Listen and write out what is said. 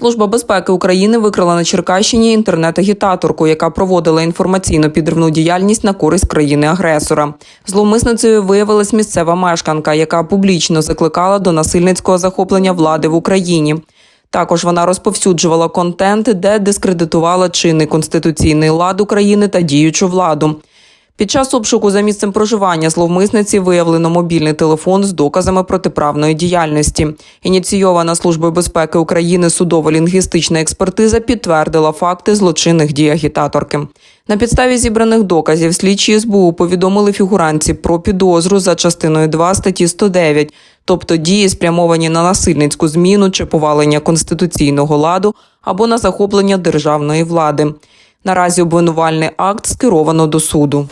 Служба безпеки України викрила на Черкащині інтернет-агітаторку, яка проводила інформаційно-підривну діяльність на користь країни-агресора. Зловмисницею виявилась місцева мешканка, яка публічно закликала до насильницького захоплення влади в Україні. Також вона розповсюджувала контент, де дискредитувала чинний конституційний лад України та діючу владу. Під час обшуку за місцем проживання зловмисниці виявлено мобільний телефон з доказами протиправної діяльності. Ініційована Службою безпеки України судово-лінгвістична експертиза підтвердила факти злочинних дій агітаторки. На підставі зібраних доказів слідчі СБУ повідомили фігуранці про підозру за частиною 2 статті 109, тобто дії спрямовані на насильницьку зміну чи повалення конституційного ладу або на захоплення державної влади. Наразі обвинувальний акт скеровано до суду.